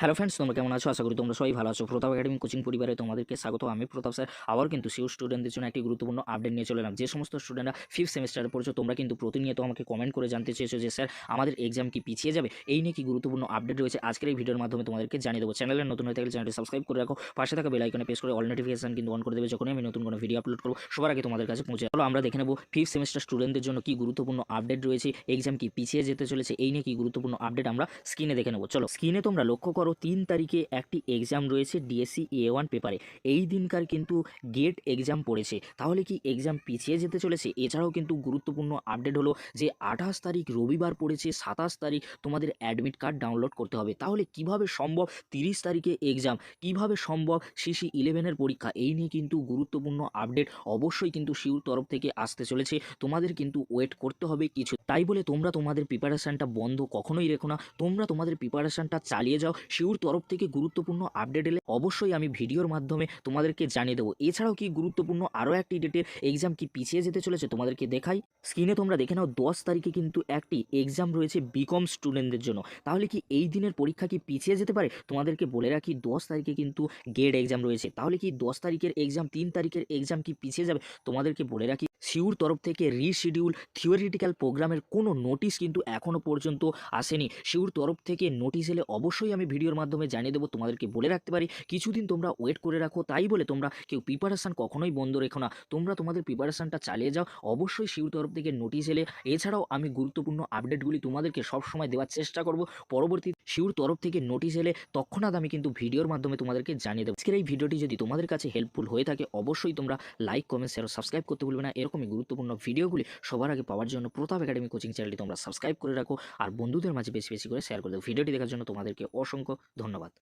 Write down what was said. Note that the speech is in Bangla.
হ্যালো ফ্রেন্ডস তোমরা কেমন আছো? আশা করি তোমরা সবাই ভালো আছো। প্রতাপ একাডেমি কোচিং পরিবারে তোমাদেরকে স্বাগত। আমি প্রতাপ স্যার। আবার কিন্তু সিউ স্টুডেন্টদের জন্য একটি গুরুত্বপূর্ণ আপডেট নিয়ে চলে এলাম। যে সমস্ত স্টুডেন্টরা ফিফথ সেমিস্টারে পড়ছো, তোমরা কিন্তু প্রতিনিয়ত আমাকে কমেন্ট করে জানতে চেয়েছো যে, স্যার, আমাদের এক্সাম কি পিছিয়ে যাবে? এই নিয়ে কি গুরুত্বপূর্ণ আপডেট রয়েছে, আজকের এই ভিডিওর মাধ্যমে তোমাদেরকে জানিয়ে দেবো। চ্যানেলের নতুন হয়ে থাকলে চ্যানেলটি সাবস্ক্রাইব করে রাখো। পাশে থাকা বেল আইকনে প্রেস করে অল নোটিফিকেশন কিন্তু অন করে দেবে যখনই আমি নতুন কোনো ভিডিও আপলোড করব। সবার আগে তোমাদের কাছে পৌঁছে চলো আমরা দেখে নেব ফিফথ সেমিস্টার স্টুডেন্টদের জন্য কি গুরুত্বপূর্ণ আপডেট রয়েছে এক্সাম কি পিছিয়ে যেতে চলেছে, এই নিয়ে কি গুরুত্বপূর্ণ আপডেট আমরা স্ক্রিনে দেখে নেব। চলো স্ক্রিনে তোমরা লক্ষ্য করো তিন তারিখে একটি এক্সাম রয়েছে ডিএসসি এ ওয়ান পেপারে এই দিনকার কিন্তু গেট এক্সাম পড়েছে। তাহলে কি এক্সাম পিছিয়ে যেতে চলেছে? এছাড়াও কিন্তু গুরুত্বপূর্ণ আপডেট হলো যে আঠাশ তারিখ রবিবার পড়েছে, সাতাশ তারিখ তোমাদের অ্যাডমিট কার্ড ডাউনলোড করতে হবে। তাহলে কীভাবে সম্ভব তিরিশ তারিখে এক্সাম কীভাবে সম্ভব সিসি ইলেভেনের পরীক্ষা? এই নিয়ে কিন্তু গুরুত্বপূর্ণ আপডেট অবশ্যই কিন্তু শিউর তরফ থেকে আসতে চলেছে। তোমাদের কিন্তু ওয়েট করতে হবে কিছু। তাই বলে তোমরা তোমাদের প্রিপারেশানটা বন্ধ কখনোই রেখো না। তোমরা তোমাদের প্রিপারেশানটা চালিয়ে যাও। শিউর তরফ থেকে গুরুত্বপূর্ণ আপডেট এলে অবশ্যই আমি ভিডিওর মাধ্যমে তোমাদেরকে জানিয়ে দেবো। এছাড়াও কি গুরুত্বপূর্ণ আরও একটি ডেটের এক্সাম কি পিছিয়ে যেতে চলেছে তোমাদেরকে দেখাই? স্ক্রিনে তোমরা দেখে নাও, দশ তারিখে কিন্তু একটি এক্সাম রয়েছে বিকম স্টুডেন্টদের জন্য। তাহলে কি এই দিনের পরীক্ষা কি পিছিয়ে যেতে পারে? তোমাদেরকে বলে রাখি, দশ তারিখে কিন্তু গেট এক্সাম রয়েছে। তাহলে কি দশ তারিখের এক্সাম তিন তারিখের এক্সাম কি পিছিয়ে যাবে? তোমাদেরকে বলে রাখি সিউর তরফ থেকে রিশিডিউল থিওরিটিক্যাল প্রোগ্রামের কোনো নোটিশ কিন্তু এখনও পর্যন্ত আসেনি। সিউর তরফ থেকে নোটিশ এলে অবশ্যই আমি ভিডিওর মাধ্যমে জানিয়ে দেবো, তোমাদেরকে বলে রাখতে পারি। কিছুদিন তোমরা ওয়েট করে রাখো, তাই বলে তোমরা কেউ প্রিপারেশান কখনোই বন্ধ রেখো না। তোমরা তোমাদের প্রিপারেশানটা চালিয়ে যাও। অবশ্যই সিউর তরফ থেকে নোটিশ এলে এছাড়াও আমি গুরুত্বপূর্ণ আপডেটগুলি তোমাদেরকে সবসময় দেওয়ার চেষ্টা করব। পরবর্তী সিউর তরফ থেকে নোটিশ এলে তৎক্ষণাৎ আমি কিন্তু ভিডিওর মাধ্যমে তোমাদেরকে জানিয়ে দেবো। আজকের এই ভিডিওটি যদি তোমাদের কাছে হেল্পফুল হয়ে থাকে, অবশ্যই তোমরা লাইক কমেন্ট শেয়ার সাবস্ক্রাইব করতে ভুলবে না। এরকমই গুরুত্বপূর্ণ ভিডিওগুলি সবার আগে পাওয়ার জন্য প্রতাপ একাডেমি কোচিং চ্যানেলটি তোমরা সাবস্ক্রাইব করে রাখো। আর বন্ধুদের মাঝে বেশি বেশি করে শেয়ার করে দেবো ভিডিওটি দেখার জন্য তোমাদেরকে অসংখ্য ধন্যবাদ।